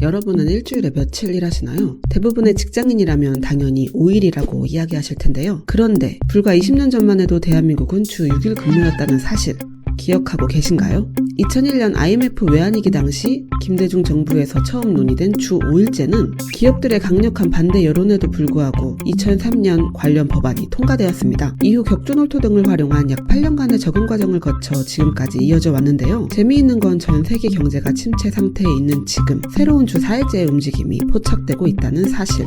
여러분은 일주일에 며칠 일하시나요? 대부분의 직장인이라면 당연히 5일이라고 이야기하실 텐데요. 그런데 불과 20년 전만 해도 대한민국은 주 6일 근무였다는 사실 기억하고 계신가요? 2001년 IMF 외환위기 당시 김대중 정부에서 처음 논의된 주 5일제는 기업들의 강력한 반대 여론에도 불구하고 2003년 관련 법안이 통과되었습니다. 이후 격주놀토 등을 활용한 약 8년간의 적응 과정을 거쳐 지금까지 이어져 왔는데요. 재미있는 건 전 세계 경제가 침체 상태에 있는 지금 새로운 주 4일제의 움직임이 포착되고 있다는 사실.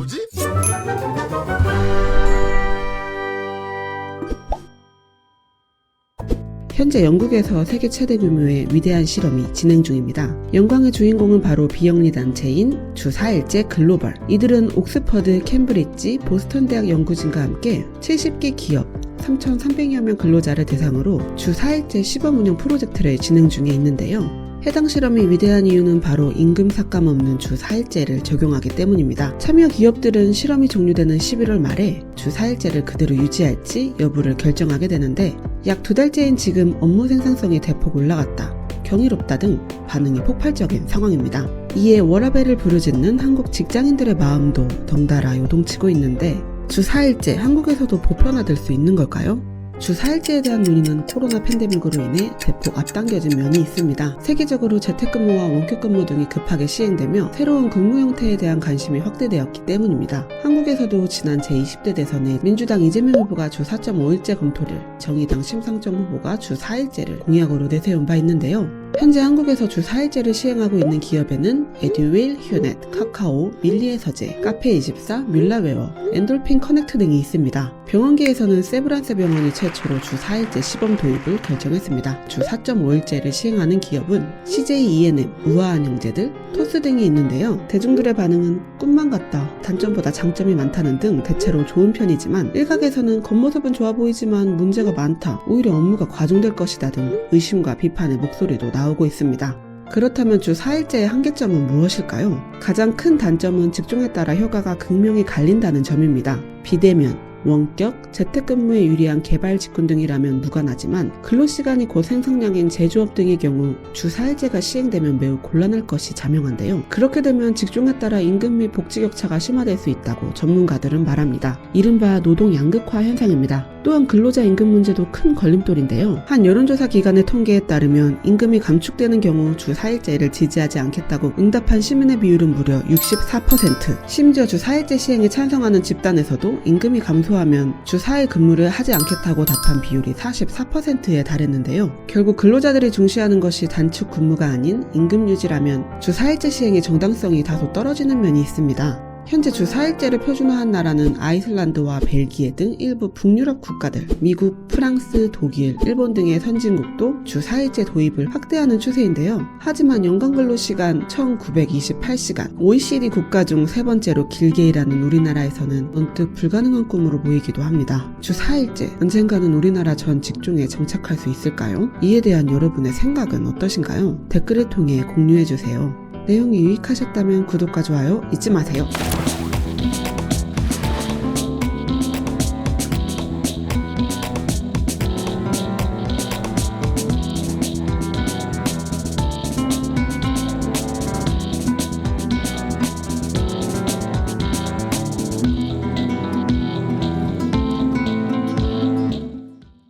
현재 영국에서 세계 최대 규모의 위대한 실험이 진행 중입니다. 영광의 주인공은 바로 비영리 단체인 주 4일제 글로벌. 이들은 옥스퍼드, 캠브리지, 보스턴 대학 연구진과 함께 70개 기업 3,300여 명 근로자를 대상으로 주 4일제 시범 운영 프로젝트를 진행 중에 있는데요. 해당 실험이 위대한 이유는 바로 임금 삭감 없는 주 4일제를 적용하기 때문입니다. 참여 기업들은 실험이 종료되는 11월 말에 주 4일제를 그대로 유지할지 여부를 결정하게 되는데 약 두 달째인 지금 업무 생산성이 대폭 올라갔다. 경이롭다 등 반응이 폭발적인 상황입니다. 이에 워라벨을 부르짖는 한국 직장인들의 마음도 덩달아 요동치고 있는데 주 4일제 한국에서도 보편화될 수 있는 걸까요? 주 4일제에 대한 논의는 코로나 팬데믹으로 인해 대폭 앞당겨진 면이 있습니다. 세계적으로 재택근무와 원격근무 등이 급하게 시행되며 새로운 근무 형태에 대한 관심이 확대되었기 때문입니다. 한국에서도 지난 제20대 대선에 민주당 이재명 후보가 주 4.5일제 검토를, 정의당 심상정 후보가 주 4일제를 공약으로 내세운 바 있는데요. 현재 한국에서 주 4일제를 시행하고 있는 기업에는 에듀윌, 휴넷, 카카오, 밀리의 서재, 카페24, 뮬라웨어, 엔돌핀 커넥트 등이 있습니다. 병원계에서는 세브란스 병원이 최초로 주 4일제 시범 도입을 결정했습니다. 주 4.5일제를 시행하는 기업은 CJ E&M, 우아한 형제들, 토 스 등이 있는데요. 대중들의 반응은 꿈만 같다, 단점보다 장점이 많다는 등 대체로 좋은 편이지만 일각에서는 겉모습은 좋아 보이지만 문제가 많다, 오히려 업무가 과중될 것이다 등 의심과 비판의 목소리도 나오고 있습니다. 그렇다면 주 4일제의 한계점은 무엇일까요? 가장 큰 단점은 직종에 따라 효과가 극명히 갈린다는 점입니다. 비대면, 원격, 재택근무에 유리한 개발 직군 등이라면 무관하지만 근로시간이 고생산량인 제조업 등의 경우 주 4일제가 시행되면 매우 곤란할 것이 자명한데요. 그렇게 되면 직종에 따라 임금 및 복지 격차가 심화될 수 있다고 전문가들은 말합니다. 이른바 노동 양극화 현상입니다. 또한 근로자 임금 문제도 큰 걸림돌인데요. 한 여론조사 기관의 통계에 따르면 임금이 감축되는 경우 주 4일제를 지지하지 않겠다고 응답한 시민의 비율은 무려 64%. 심지어 주 4일제 시행에 찬성하는 집단에서도 임금이 감소하면 주 4일 근무를 하지 않겠다고 답한 비율이 44%에 달했는데요. 결국 근로자들이 중시하는 것이 단축 근무가 아닌 임금 유지라면 주 4일제 시행의 정당성이 다소 떨어지는 면이 있습니다. 현재 주 4일제를 표준화한 나라는 아이슬란드와 벨기에 등 일부 북유럽 국가들, 미국, 프랑스, 독일, 일본 등의 선진국도 주 4일제 도입을 확대하는 추세인데요. 하지만 연간 근로 시간 1928시간, OECD 국가 중 세 번째로 길게 일하는 우리나라에서는 언뜻 불가능한 꿈으로 보이기도 합니다. 주 4일제, 언젠가는 우리나라 전 직종에 정착할 수 있을까요? 이에 대한 여러분의 생각은 어떠신가요? 댓글을 통해 공유해주세요. 내용이 유익하셨다면 구독과 좋아요 잊지 마세요.